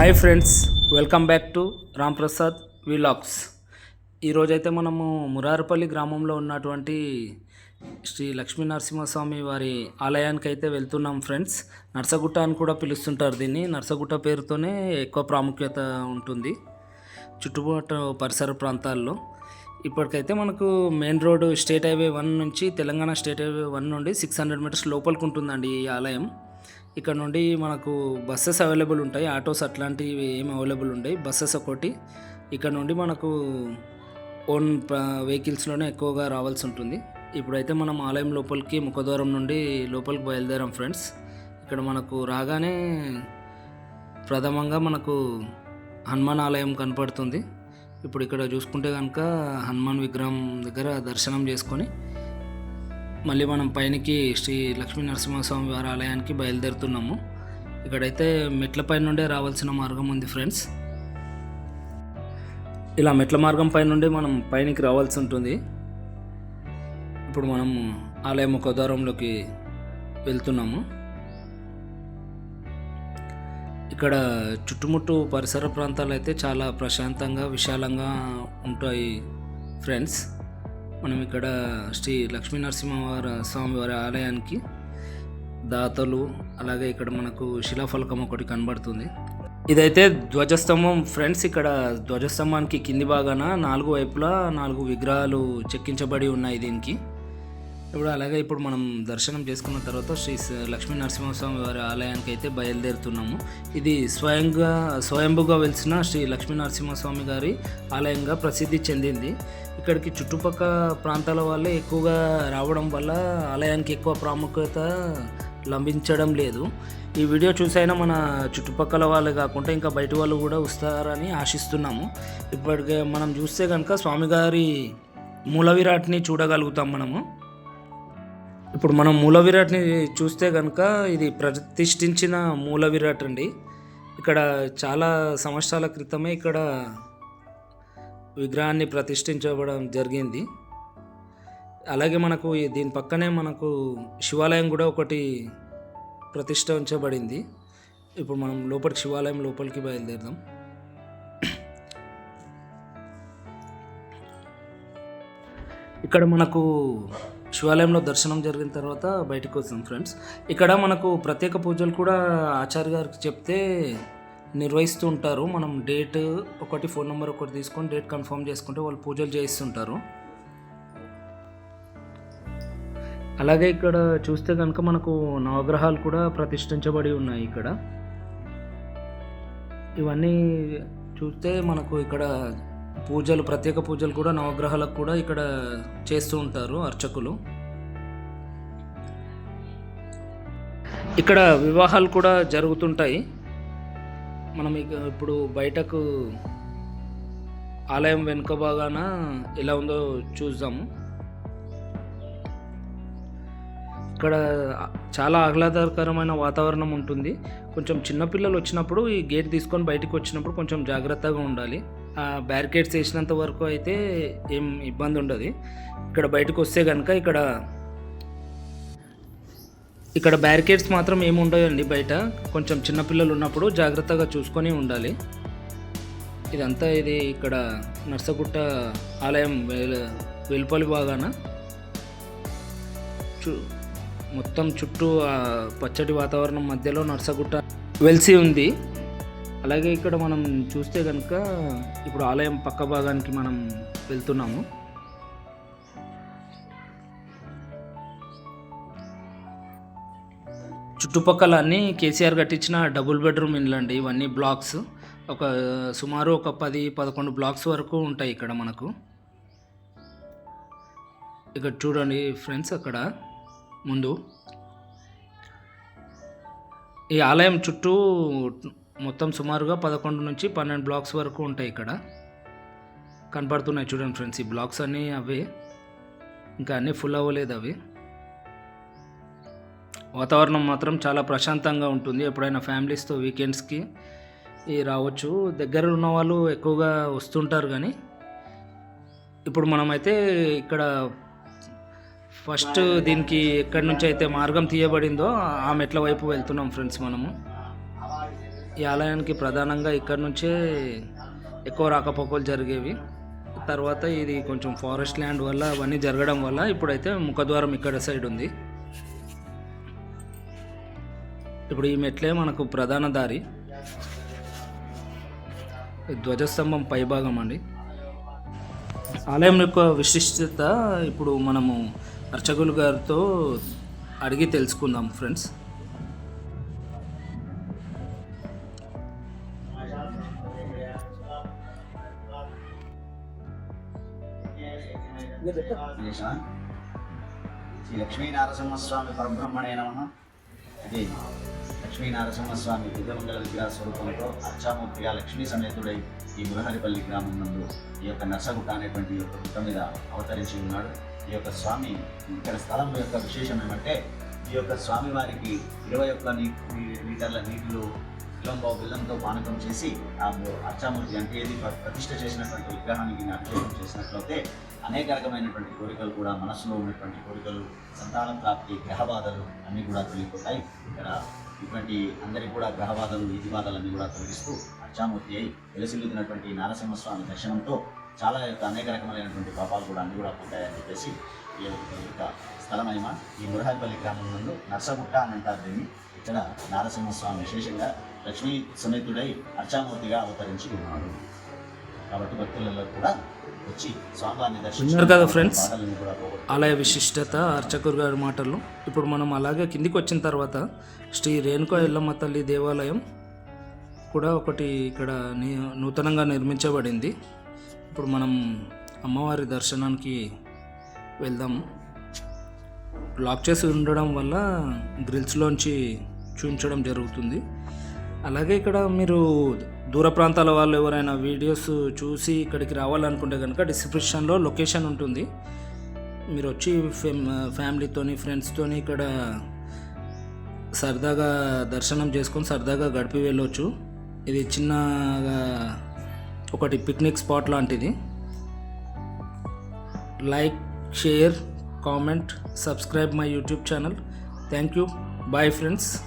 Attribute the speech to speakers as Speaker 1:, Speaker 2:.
Speaker 1: Hi friends welcome back to Ramprasad vlogs ఈరోజైతే మనము మురారపల్లి గ్రామంలో ఉన్నటువంటి శ్రీ లక్ష్మీ నరసింహస్వామి వారి ఆలయానికి అయితే వెళ్తున్నాం ఫ్రెండ్స్ నర్సగుట్ట అని కూడా పిలుస్తుంటారు దీన్ని. నర్సగుట్ట పేరుతోనే ఎక్కువ ప్రాముఖ్యత ఉంటుంది చుట్టుపక్కల పరిసర ప్రాంతాల్లో. ఇప్పటికైతే మనకు main road state highway one నుంచి తెలంగాణ స్టేట్ హైవే వన్ నుండి సిక్స్ హండ్రెడ్ మీటర్స్ లోపలికి ఉంటుందండి ఈ ఆలయం. ఇక్కడ నుండి మనకు బస్సెస్ అవైలబుల్ ఉంటాయి ఆటోస్ అట్లాంటివి ఏమి అవైలబుల్ ఉండవు బస్సెస్ ఒకటి. ఇక్కడ నుండి మనకు ఓన్ వెహికల్స్లోనే ఎక్కువగా రావాల్సి ఉంటుంది. ఇప్పుడైతే మనం ఆలయం లోపలికి ముఖద్వారం నుండి లోపలికి బయలుదేరాం ఫ్రెండ్స్. ఇక్కడ మనకు రాగానే ప్రథమంగా మనకు హనుమాన్ ఆలయం కనపడుతుంది. ఇప్పుడు ఇక్కడ చూసుకుంటే కనుక హనుమాన్ విగ్రహం దగ్గర దర్శనం చేసుకొని మళ్ళీ మనం పైనకి శ్రీ లక్ష్మీ నరసింహస్వామి వారి ఆలయానికి బయలుదేరుతున్నాము. ఇక్కడైతే మెట్ల పై నుండే రావాల్సిన మార్గం ఉంది ఫ్రెండ్స్. ఇలా మెట్ల మార్గం పై నుండి మనం పైనకి రావాల్సి ఉంటుంది. ఇప్పుడు మనం ఆలయ ముఖద్వారంలోకి వెళ్తున్నాము. ఇక్కడ చుట్టుముట్టు పరిసర ప్రాంతాలు అయితే చాలా ప్రశాంతంగా విశాలంగా ఉంటాయి ఫ్రెండ్స్. మనం ఇక్కడ శ్రీ లక్ష్మీ నరసింహవారి స్వామి వారి ఆలయానికి దాతలు అలాగే ఇక్కడ మనకు శిలాఫలకం ఒకటి కనబడుతుంది. ఇదైతే ధ్వజస్తంభం. ఫ్రెండ్స్ ఇక్కడ ధ్వజస్తంభానికి కింది భాగాన నాలుగు వైపులా నాలుగు విగ్రహాలు చెక్కించబడి ఉన్నాయి దీనికి. ఇప్పుడు అలాగే ఇప్పుడు మనం దర్శనం చేసుకున్న తర్వాత శ్రీ లక్ష్మీ నరసింహస్వామి వారి ఆలయానికి అయితే బయలుదేరుతున్నాము. ఇది స్వయంగా స్వయంభుగా వెలిసిన శ్రీ లక్ష్మీ నరసింహస్వామి గారి ఆలయంగా ప్రసిద్ధి చెందింది. ఇక్కడికి చుట్టుపక్కల ప్రాంతాల వాళ్ళే ఎక్కువగా రావడం వల్ల ఆలయానికి ఎక్కువ ప్రాముఖ్యత లంబించడం లేదు. ఈ వీడియో చూసైనా మన చుట్టుపక్కల వాళ్ళే కాకుండా ఇంకా బయట వాళ్ళు కూడా వస్తారని ఆశిస్తున్నాము. ఇప్పటికే మనం చూస్తే కనుక స్వామిగారి మూల విరాట్ని చూడగలుగుతాం మనము. ఇప్పుడు మనం మూల విరాట్ని చూస్తే కనుక ఇది ప్రతిష్ఠించిన మూల విరాట్ అండి. ఇక్కడ చాలా సంవత్సరాల క్రితమే ఇక్కడ విగ్రహాన్ని ప్రతిష్ఠించబడడం జరిగింది. అలాగే మనకు దీని పక్కనే మనకు శివాలయం కూడా ఒకటి ప్రతిష్ఠించబడింది. ఇప్పుడు మనం లోపలికి శివాలయం లోపలికి బయలుదేరదాం. ఇక్కడ మనకు శివాలయంలో దర్శనం జరిగిన తర్వాత బయటకు వస్తాం ఫ్రెండ్స్. ఇక్కడ మనకు ప్రత్యేక పూజలు కూడా ఆచార్య గారికి చెప్తే నిర్వహిస్తూ ఉంటారు. మనం డేట్ ఒకటి ఫోన్ నెంబర్ ఒకటి తీసుకొని డేట్ కన్ఫర్మ్ చేసుకుంటే వాళ్ళు పూజలు చేయిస్తుంటారు. అలాగే ఇక్కడ చూస్తే కనుక మనకు నవగ్రహాలు కూడా ప్రతిష్ఠించబడి ఉన్నాయి ఇక్కడ. ఇవన్నీ చూస్తే మనకు ఇక్కడ పూజలు ప్రత్యేక పూజలు కూడా నవగ్రహాలకు కూడా ఇక్కడ చేస్తూ ఉంటారు అర్చకులు. ఇక్కడ వివాహాలు కూడా జరుగుతుంటాయి. మనం ఇక ఇప్పుడు బయటకు ఆలయం వెనుక భాగాన ఎలా ఉందో చూద్దాము. ఇక్కడ చాలా ఆహ్లాదకరమైన వాతావరణం ఉంటుంది. కొంచెం చిన్నపిల్లలు వచ్చినప్పుడు ఈ గేట్ తీసుకొని బయటకు వచ్చినప్పుడు కొంచెం జాగ్రత్తగా ఉండాలి. బ్యారికేడ్స్ వేసినంత వరకు అయితే ఏం ఇబ్బంది ఉండదు. ఇక్కడ బయటకు వస్తే కనుక ఇక్కడ ఇక్కడ బ్యారికేడ్స్ మాత్రం ఏముండవండి బయట. కొంచెం చిన్నపిల్లలు ఉన్నప్పుడు జాగ్రత్తగా చూసుకొని ఉండాలి. ఇదంతా ఇది ఇక్కడ నర్సగుట్ట ఆలయం వెలు వెలుపలి భాగాన. చు మొత్తం చుట్టూ ఆ పచ్చటి వాతావరణం మధ్యలో నర్సగుట్ట వెలిసి ఉంది. అలాగే ఇక్కడ మనం చూస్తే కనుక ఇప్పుడు ఆలయం పక్క భాగానికి మనం వెళ్తున్నాము. చుట్టుపక్కల అన్నీ కేసీఆర్ కట్టించిన డబుల్ బెడ్రూమ్ ఇండ్లు అండి ఇవన్నీ బ్లాక్స్ ఒక సుమారు ఒక పది పదకొండు బ్లాక్స్ వరకు ఉంటాయి ఇక్కడ మనకు. ఇక్కడ చూడండి ఫ్రెండ్స్ అక్కడ ముందు. ఈ ఆలయం చుట్టూ మొత్తం సుమారుగా పదకొండు నుంచి పన్నెండు బ్లాక్స్ వరకు ఉంటాయి ఇక్కడ. కనపడుతున్నాయి చూడండి ఫ్రెండ్స్ ఈ బ్లాక్స్ అన్నీ అవే. ఇంకా అన్నీ ఫుల్ అవ్వలేదు అవి. వాతావరణం మాత్రం చాలా ప్రశాంతంగా ఉంటుంది. ఎప్పుడైనా ఫ్యామిలీస్తో వీకెండ్స్కి ఈ రావచ్చు. దగ్గర ఉన్న వాళ్ళు ఎక్కువగా వస్తుంటారు కానీ ఇప్పుడు మనమైతే ఇక్కడ ఫస్ట్ దీనికి ఎక్కడి నుంచి అయితే మార్గం తీయబడిందో ఆ మెట్ల వైపు వెళ్తున్నాం ఫ్రెండ్స్ మనము. ఈ ఆలయానికి ప్రధానంగా ఇక్కడ నుంచే ఎక్కువ రాకపోకలు జరిగేవి. తర్వాత ఇది కొంచెం ఫారెస్ట్ ల్యాండ్ వల్ల అవన్నీ జరగడం వల్ల ఇప్పుడైతే ముఖద్వారం ఇక్కడ సైడ్ ఉంది. ఇప్పుడు ఈ మెట్లే మనకు ప్రధాన దారి. ధ్వజస్తంభం పైభాగం అండి. ఆలయం యొక్క విశిష్టత ఇప్పుడు మనము అర్చకులు గారితో అడిగి తెలుసుకుందాం ఫ్రెండ్స్
Speaker 2: శ్రీ లక్ష్మీనారసింహస్వామి పరబ్రహ్మణే నమ. ఇది లక్ష్మీనారసింహస్వామి దివ్యమంగళ విగ్రహ స్వరూపంతో అర్చామూర్తిగా లక్ష్మీ సమేతుడై ఈ మురహరిపల్లి గ్రామం నందు ఈ యొక్క నర్సగుట అనేటువంటి ఈ యొక్క గుట్ట మీద అవతరించి ఉన్నాడు. ఈ యొక్క స్వామి ఇక్కడ స్థలం యొక్క విశేషం ఏమంటే ఈ యొక్క స్వామి వారికి ఇరవై ఒక్క నీ మీటర్ల లీటర్ల నీటిలో విలంబావు బెల్లంతో పానకం చేసి ఆ ము- అర్చామూర్తి అంటే ఏది ప్ర- చేసినటువంటి విగ్రహానికి అభిషేకం చేసినట్లయితే అనేక రకమైనటువంటి కోరికలు కూడా మనసులో ఉన్నటువంటి కోరికలు సంతాన ప్రాప్తి గ్రహబాధలు అన్నీ కూడా తొలగిపోతాయి. ఇక్కడ ఇటువంటి అందరికీ కూడా గ్రహబాధలు ఇది బాధలన్నీ కూడా తొలగిస్తూ అర్చామూర్తి అయి వెలసిల్లుతున్నటువంటి నారసింహస్వామి దర్శనంతో చాలా యొక్క అనేక రకమైనటువంటి పాపాలు కూడా అన్ని కూడా పోతాయని చెప్పేసి ఈ యొక్క స్థలమైన ఈ మురహారిపల్లి గ్రామం నందు నర్సగుట్ట అని అంటారు దీన్ని. ఇక్కడ నారసింహస్వామి విశేషంగా లక్ష్మీ సమేతుడై అర్చామూర్తిగా అవతరించి ఉన్నాడు కాబట్టి భక్తులలో కూడా వచ్చి స్వామివారిని
Speaker 1: కదా
Speaker 2: పోగొట్టు
Speaker 1: ఆలయ విశిష్టత అర్చకురు గారి మాటలు. ఇప్పుడు మనం అలాగే కిందికి వచ్చిన తర్వాత శ్రీ రేణుకా ఎల్లమ్మ తల్లి దేవాలయం కూడా ఒకటి ఇక్కడ నూతనంగా నిర్మించబడింది. ఇప్పుడు మనం అమ్మవారి దర్శనానికి వెళ్దాం. లాక్ చేసి ఉండడం వల్ల గ్రిల్స్లోంచి చూపించడం జరుగుతుంది. అలాగే ఇక్కడ మీరు దూర ప్రాంతాల వాళ్ళు ఎవరైనా వీడియోస్ చూసి ఇక్కడికి రావాలనుకుంటే కనుక డిస్క్రిప్షన్లో లొకేషన్ ఉంటుంది. మీరు వచ్చి ఫెమ్ ఫ్యామిలీతోని ఫ్రెండ్స్తోని ఇక్కడ సరదాగా దర్శనం చేసుకొని సరదాగా గడిపి వెళ్ళవచ్చు ఇది చిన్నగా ఒకటి పిక్నిక్ స్పాట్ లాంటిది. Like share comment, subscribe my YouTube channel. Thank you. Bye friends.